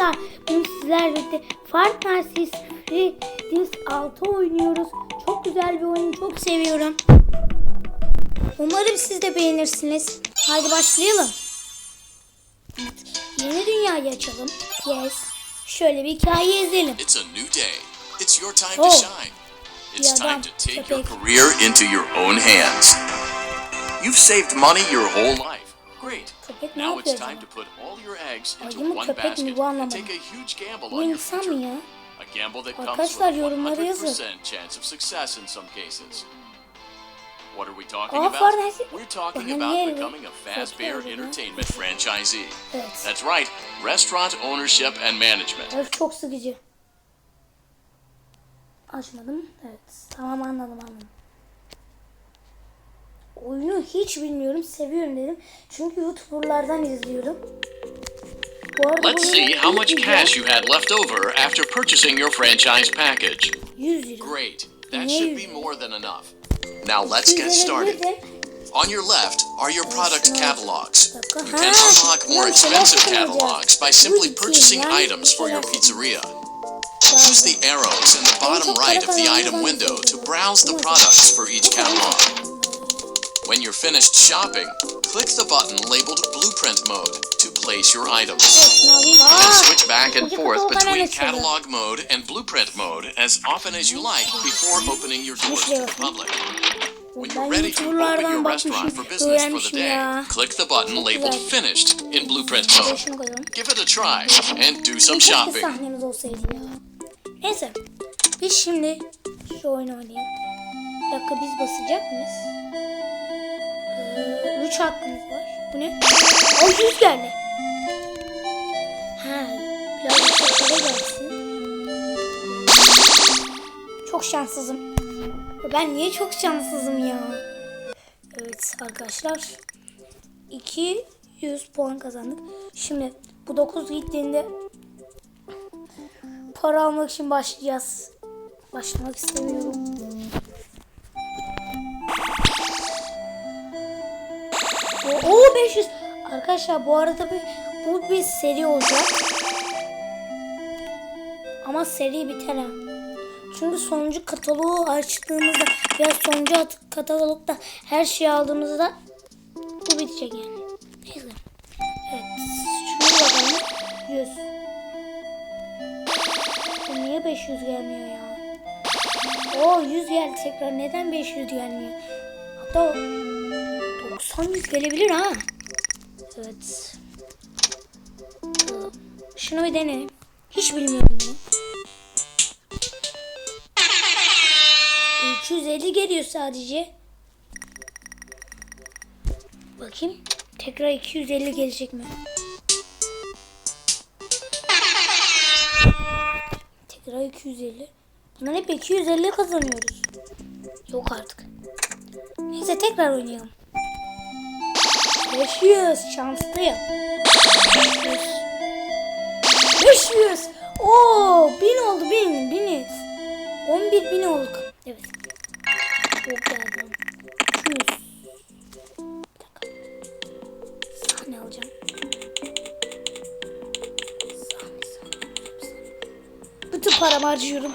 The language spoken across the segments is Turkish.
arkadaşlar. Bugün sizlerle birlikte Fart Narsis Dins 6 oynuyoruz. Çok güzel bir oyun. Çok seviyorum. Umarım siz de beğenirsiniz. Haydi başlayalım. Yeni dünyayı açalım. Yes. Şöyle bir hikaye yazalım. It's a new day. It's your time Oh. to shine. It's Yeah, time to take your okay. career into your own hands. You've saved money your whole life. Ne Now it's time to put all your eggs into mı, one köpek mi? basket Bu and anlamadım. take a huge gamble Bu on your insan future. mı ya? A gamble that comes with a yorumlara yazın. 100% chance of success in some cases. What are we talking Aa, about? Narsis- We're talking Bana about niye becoming a Fazbear Satıyor ya? Entertainment franchisee. Evet. That's right, restaurant ownership and management. Evet çok sıkıcı. Açmadım. Evet. Tamam anladım anladım. Oyunu hiç bilmiyorum. Seviyorum dedim. Çünkü YouTuber'lardan izliyorum. Bu arada Let's see how much cash you had left over after purchasing your franchise package. 100 lira. Great. That should be more than enough. Now let's get started. On your left are your product catalogs. You can unlock more expensive catalogs by simply purchasing items for your pizzeria. Use the arrows in the bottom right of the item window to browse the products for each catalog. When you're finished shopping, click the button labeled Blueprint Mode to place your items. Then switch back and forth between catalog mode and blueprint mode as often as you like before opening your doors to the public. When you're ready to open your restaurant for business for the day, click the button labeled Finished in Blueprint mode. Give it a try and do some shopping. Neyse. Biz şimdi şu oyunu oynayalım. Bir dakika biz basacak mıyız? Ee, üç hakkımız var. Bu ne? O yüz geldi. Ha, biraz para gelsin. Çok şanssızım. Ben niye çok şanssızım ya? Evet arkadaşlar. 200 puan kazandık. Şimdi bu 9 gittiğinde para almak için başlayacağız. Başlamak istemiyorum. Oo, oo, 500. Arkadaşlar bu arada bir, bu bir seri olacak. Ama seri biter ha. Çünkü sonuncu kataloğu açtığımızda veya sonuncu at- katalogda her şeyi aldığımızda bu bitecek yani. Neyse. Evet. Şuna bakalım. 100. Bu niye 500 gelmiyor ya? Oo 100 geldi tekrar. Neden 500 gelmiyor? Hatta 90 100 gelebilir ha. Evet. Şunu bir deneyelim. Hiç bilmiyorum bunu. 250 geliyor sadece. Bakayım. Tekrar 250 gelecek mi? Tekrar 250. Bundan hep 250 kazanıyoruz. Yok artık. Neyse tekrar oynayalım. 500 şanslıyım. 500. 500. Oo 1000 oldu 1000 1000. 11 bin olduk. Evet. Çok geldi. 200. Bir dakika. Sahne alacağım. Sahne. sahne. Bütün paramı harcıyorum.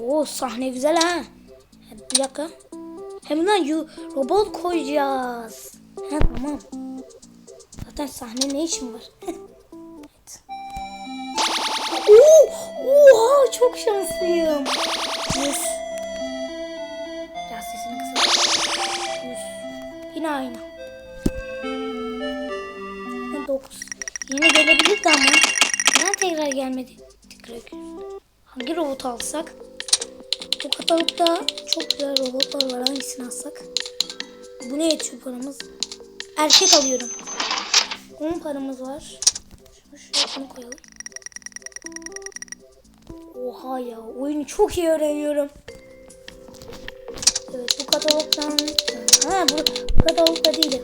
Oo sahne güzel ha. Bir dakika. Hem yu- robot koyacağız. Ha tamam. Zaten sahne ne işim var? evet. Oo, oha çok şanslıyım. Yüz. Biraz sesini kısalım. Yine aynı. Ha, Dokuz. Yine gelebilirdi ama. Neden tekrar gelmedi? Tekrar 200. Hangi robotu alsak? Katalogda çok güzel robotlar var. Hangisini alsak? Bu ne yetiyor paramız? Erkek alıyorum. 10 paramız var. Şunu şunu koyalım. Oha ya oyunu çok iyi öğreniyorum. Evet bu katalogdan... Ha bu, bu katalogda değil.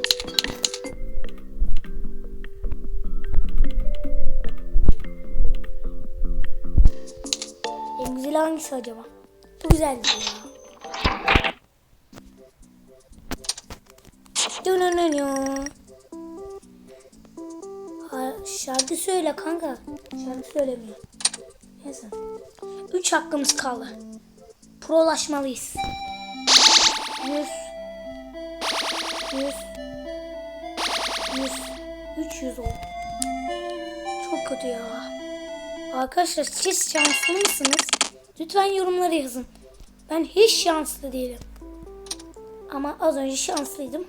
En güzel hangisi acaba? Bu güzeldi ya. Ha, Şarkı söyle kanka. Şarkı söylemiyor. Neyse. Üç hakkımız kaldı. Prolaşmalıyız. 100 100 100 300 oldu. Çok kötü ya. Arkadaşlar siz şanslı mısınız? Lütfen yorumlara yazın. Ben hiç şanslı değilim. Ama az önce şanslıydım.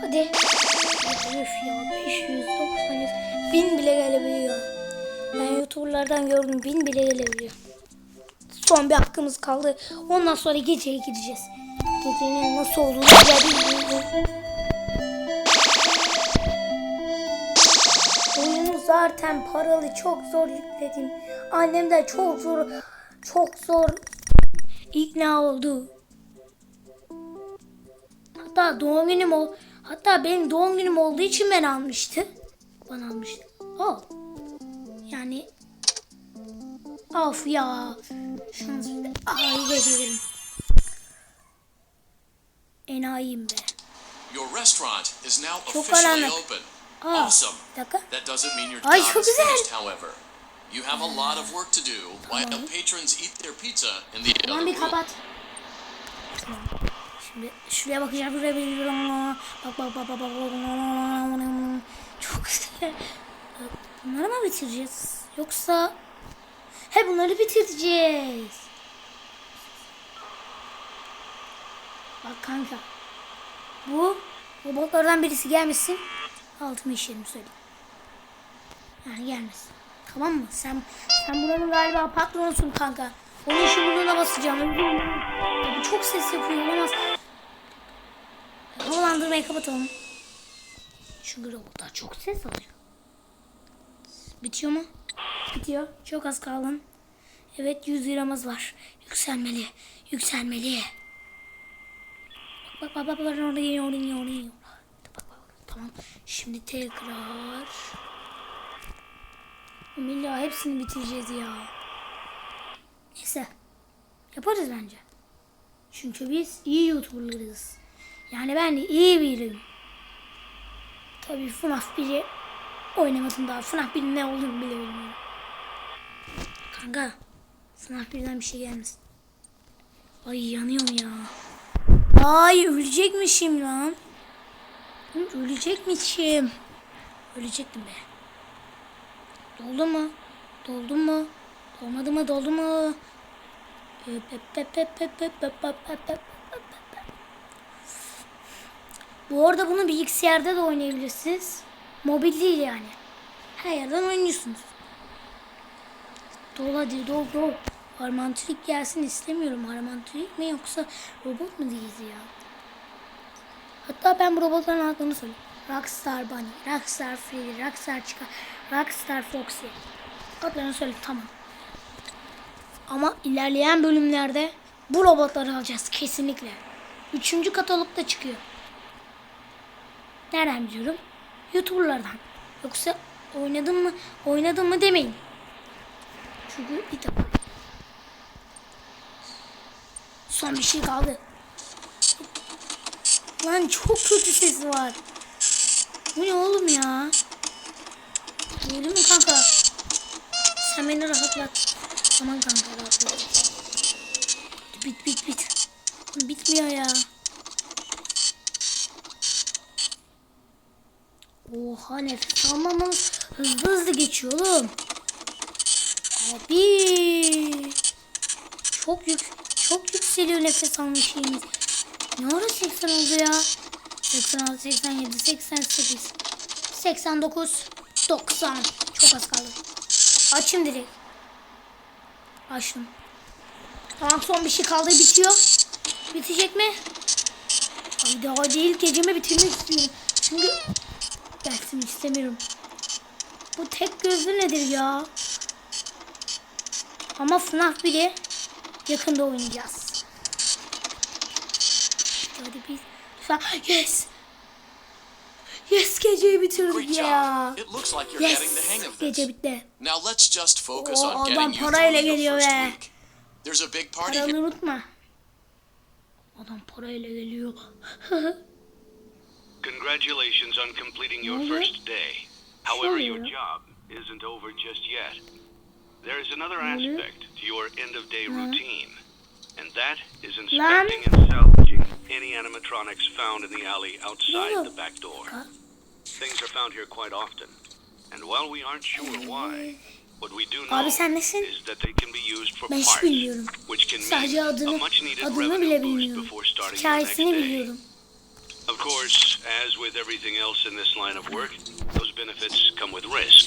Hadi. Üf ya 590 bin bile gelebiliyor. Ben youtuberlardan gördüm bin bile gelebiliyor. Son bir hakkımız kaldı. Ondan sonra geceye gideceğiz. Gecenin nasıl olduğunu bilmiyorum. Zaten paralı çok zor yükledim. Annem de çok zor çok zor ikna oldu. Hatta doğum günüm ol hatta benim doğum günüm olduğu için ben almıştı. Bana almıştı. Oh. Yani Of ya. Şans bir de. Ay gelirim. Enayiyim be. Your restaurant is now Çok officially open. Aa, Awesome. bir dakika. That doesn't mean your Ay, job çok is güzel. finished, however. You have a lot of work to do while patrons eat their pizza in the other Tamam bir room. kapat. Tamam. Şimdi şuraya bakacağım. Şuraya bakacağım. Bak bak bak bak bak. Çok güzel. Bunları mı bitireceğiz? Yoksa he bunları bitireceğiz. Bak kanka. Bu robotlardan birisi gelmesin. Altımı işlerim söyleyeyim. Yani gelmesin. Tamam mı? Sen sen buranın galiba patronusun kanka. Onun işi burnuna basacağım. Bu çok ses yapıyor. Olamaz. Havalandırmayı kapatalım. Çünkü robotlar çok ses alıyor. Bitiyor mu? Bitiyor. Çok az kaldı. Evet 100 liramız var. Yükselmeli. Yükselmeli. Bak bak bak bak oraya oraya oraya oraya. Bak, bak, bak. Tamam. Şimdi tekrar. Milli hepsini bitireceğiz ya. Neyse. Yaparız bence. Çünkü biz iyi YouTuber'larız. Yani ben iyi biriyim. Tabii FNAF 1'i oynamadım daha. FNAF 1'in ne olduğunu bile bilmiyorum. Kanka. FNAF 1'den bir şey gelmesin. Ay yanıyorum ya. Ay ölecekmişim lan. Ölecekmişim. Ölecektim be. Doldu mu? Doldu mu? Dolmadı mı? Doldu mu? Bu arada bunu bilgisayarda da oynayabilirsiniz. Mobil değil yani. Her yerden oynuyorsunuz. Dol hadi dol dol. Harmantrik gelsin istemiyorum. Harmantrik mi yoksa robot mu değiliz ya? Hatta ben bu robotların adını söyleyeyim. Rockstar Bunny, Rockstar Freddy, Rockstar Chica, Rockstar Foxy. Adlarını söyle tamam. Ama ilerleyen bölümlerde bu robotları alacağız kesinlikle. Üçüncü katalogda çıkıyor. Nereden biliyorum? YouTuber'lardan. Yoksa oynadım mı, oynadım mı demeyin. Çünkü bir dakika. Son bir şey kaldı. Lan çok kötü sesi var. Bu ne oğlum ya? Öyle mi kanka? Sen beni rahatlat. Aman kanka rahatlat. Bit bit bit. Bitmiyor ya. Oha nefes almamız hızlı hızlı geçiyor oğlum. Abi. Çok yük çok yükseliyor nefes alma şeyimiz. Ne ara 80 oldu ya? 86, 87, 88, 89, 90. Çok az kaldı. Açın direkt. Açtım. Tamam son bir şey kaldı bitiyor. Bitecek mi? Ay daha değil gecemi bitirmek istiyorum. Çünkü gelsin istemiyorum. Bu tek gözlü nedir ya? Ama FNAF bile yakında oynayacağız. Hadi biz yes. Yes geceyi bitirdik ya. job. It looks like you're getting the Yes hang of gece bitti. Now let's just focus Oo, on adam getting you parayla through your geliyor first be. week. There's a big party Paralı here. unutma. Adam parayla geliyor. Congratulations on completing your first day. However, your job isn't over just yet. There is another aspect to your end of day routine, and that is Lan. inspecting and salvaging any animatronics found in the alley outside the back door. Things are found here quite often, and while we aren't sure why, what we do know Abi sen nesin? is that they can be used for Ben hiç parts, bilmiyorum. which can Sadece mean a much needed adını revenue bile boost bilmiyorum. before starting next Hikayesini biliyorum. Of course, as with everything else in this line of work, those benefits come with risk.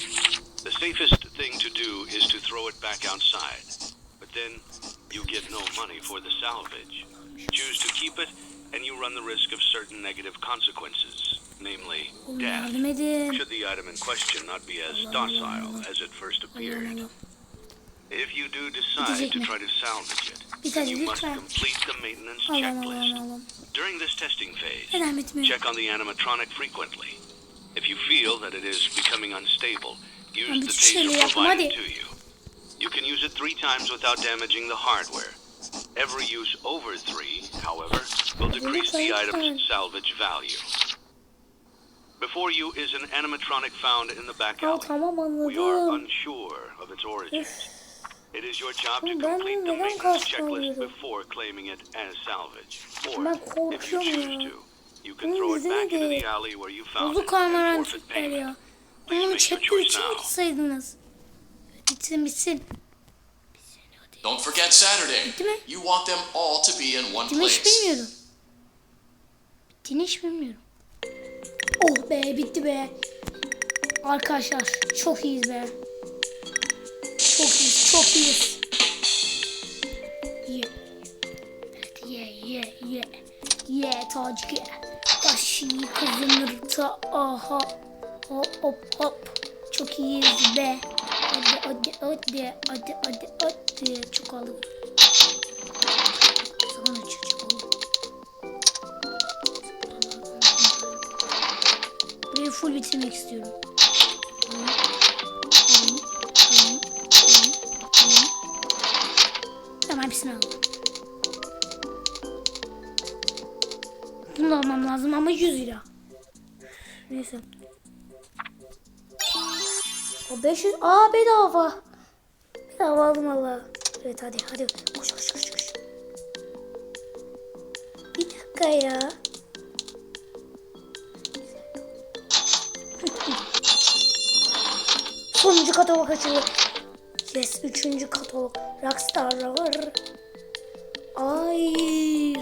The safest thing to do is to throw it back outside. But then you get no money for the salvage. Choose to keep it, and you run the risk of certain negative consequences, namely death. Should the item in question not be as docile as it first appeared. If you do decide to try to salvage it, you must complete the maintenance checklist. Allah'ım Allah'ım. During this testing phase, Check on the animatronic frequently. If you feel that it is becoming unstable, use the taser provided to you. You can use it three times without damaging the hardware. Every use over three, however, will decrease the item's salvage value. Before you is an animatronic found in the back Al alley. tamam We are anladım. unsure of its origins. It is your job to Oğlum ben complete the neden maintenance checklist oluyorum? before claiming it as salvage. Or, if you korkuyorum choose ya. to, you can Bunun throw it back into the alley where you found it and forfeit payment. ya. Please Bunu make your choice için now. Bitsin bitsin. Don't forget Saturday. Bitti mi? You want them all to be in one hiç place. bilmiyorum. Bittiğini hiç bilmiyorum. Oh be bitti be. Arkadaşlar çok iyiyiz be. Çok iyiyiz çok iyiyiz. Ye. Evet ye ye ye. Ye tacı ye. Taşı kazanır ta aha. Hop hop hop. Çok iyiyiz be. Hadi hadi hadi hadi hadi hadi. Çok aldım. Zaman açacak oğlum. Full bitirmek istiyorum. Tamam hepsini aldım. Bunu da almam lazım ama 100 lira. Neyse. O 500... Aa bedava. Bedava aldım valla. Evet hadi hadi. Koş koş koş koş. Bir dakika ya. Sonuncu katalog açıldı. Yes, üçüncü katalog. Rockstar var. Ay,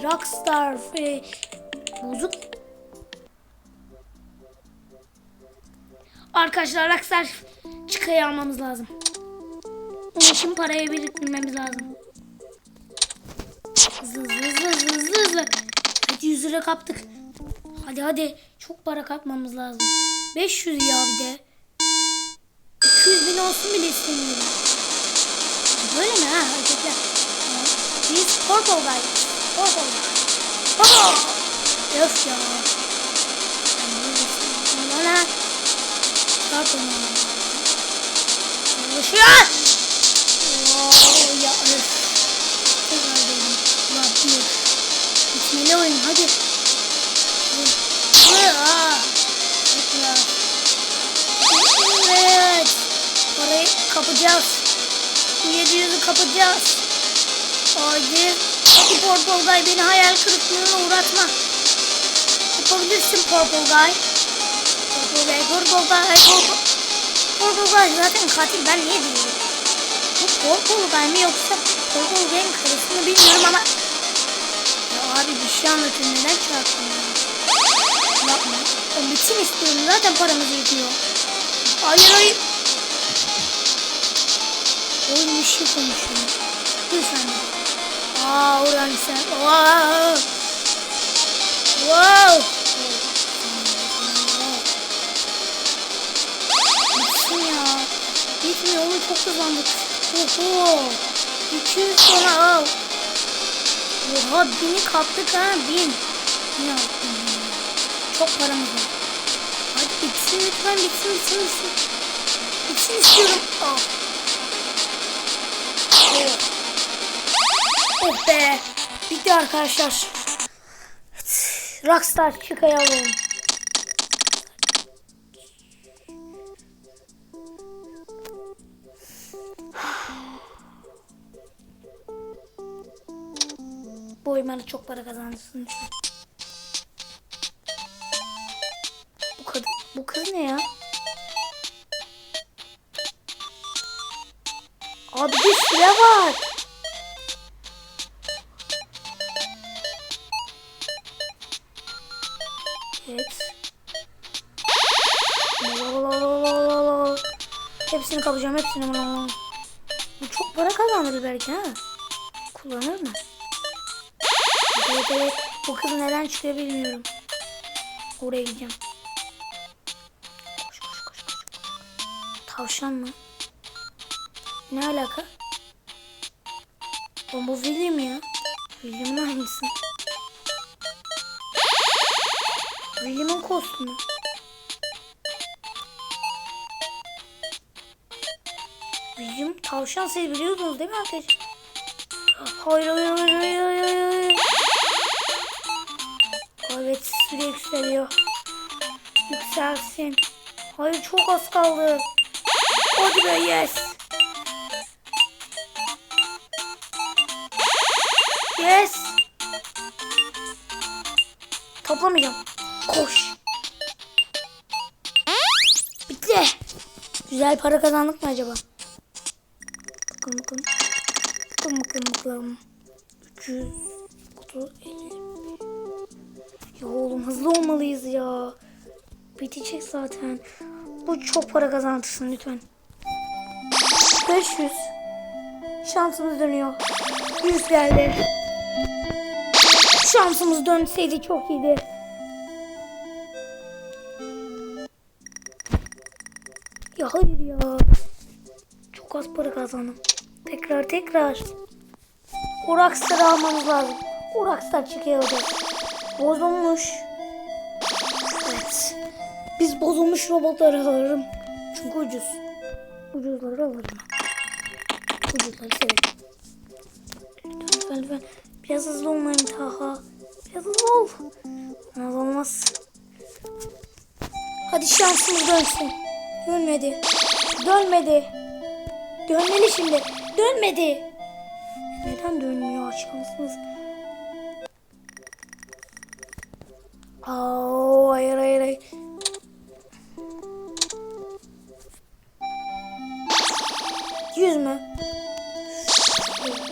Rockstar. Fe- Bozuk. Arkadaşlar Rockstar çıkayı almamız lazım. Onun için parayı biriktirmemiz lazım. Hızlı hızlı hızlı hızlı hızlı. Hadi 100 lira kaptık. Hadi hadi. Çok para kapmamız lazım. 500 ya bir de. 200 bin olsun bile istemiyorum. Böyle mi ha hareketler? Biz Guy. Purple Guy. Baba! Öf ya. İstiyorum. Lan ha. Start onu. Çalışıyor. Oo, ya öf. Tekrar. Bitmeli oyun hadi. Evet. Parayı kapacağız. 700'ü kapacağız. Haydi. Hadi Purple Guy beni hayal kırıklığına uğratma. Yapabilirsin Purple Guy. Purple Guy, Purple Guy, Purple... Purple Guy zaten katil ben niye diyorum? Bu Guy mi yoksa Guy'in karısını bilmiyorum ama... Ya abi bir şey anlatın neden çarptın ya? Yapma. Ben bitsin istiyorum zaten paramız yetiyor. Hayır hayır. Oyun bir şey konuşuyor. Dur sen de. Aa Orhan sen. Wow. Wow. Bitsin ya. Bitmiyor oğlum çok hızlandık. Oho. 200 sonra al. Oha bini kaptık ha bin. Bin aldım. Çok paramız var. Hadi bitsin lütfen bitsin bitsin bitsin. Bitsin istiyorum. Oh. Oh. Oh be. Bitti arkadaşlar. Rockstar çıkayalım. Oyunları çok para kazanırsın lütfen. Bu kız, bu kız ne ya? Abi bir süre var. Evet. Hepsini kapacağım hepsini. Bu çok para kazandırır belki ha. Kullanır mı? Evet evet. Bu kız neden çıkıyor bilmiyorum. Oraya gideceğim. Koş koş koş koş. Tavşan mı? Ne alaka? Oğlum bu William ya. William'ın aynısı. William'ın kostümü. William tavşan siz biliyordunuz değil mi arkadaşlar? Hayır hayır hayır. hayır. Yükselsin. Hayır çok az kaldı. Hadi be yes. Yes. Toplamayacağım. Koş. Bitti. Güzel para kazandık mı acaba? Bakalım bakalım. Bakalım bakalım bakalım. 300 30 50 Ya oğlum hızlı olmalıyız ya. Bitecek zaten. Bu çok para kazandırsın lütfen. 500 Şansımız dönüyor. 100 geldi. Şansımız dönseydi çok iyiydi. Ya hayır ya. Çok az para kazandım. Tekrar tekrar. O Rockstar'ı almamız lazım. O Rockstar çıkıyordu. Bozulmuş. Biz bozulmuş robotları alırım. Çünkü ucuz. Ucuzları alırım. Ucuzları severim. Lütfen lütfen. Biraz hızlı olmayın Taha. Biraz hızlı ol. Olmaz olmaz. Hadi şansımız dönsün. Dönmedi. Dönmedi. Dönmeli şimdi. Dönmedi. Neden dönmüyor şansımız? Aa, hayır hayır hayır. Yüz mü?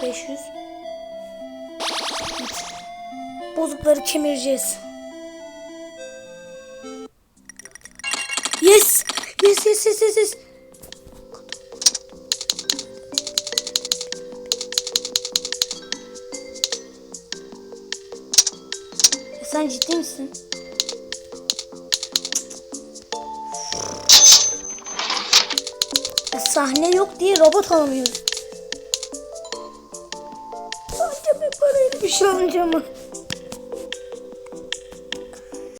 Beş yüz. Evet. Bozukları kemireceğiz. Yes! Yes yes yes yes yes. Sen ciddi misin? Sahne yok diye robot alamıyoruz. Sadece bir parayla bir şey alınca mı?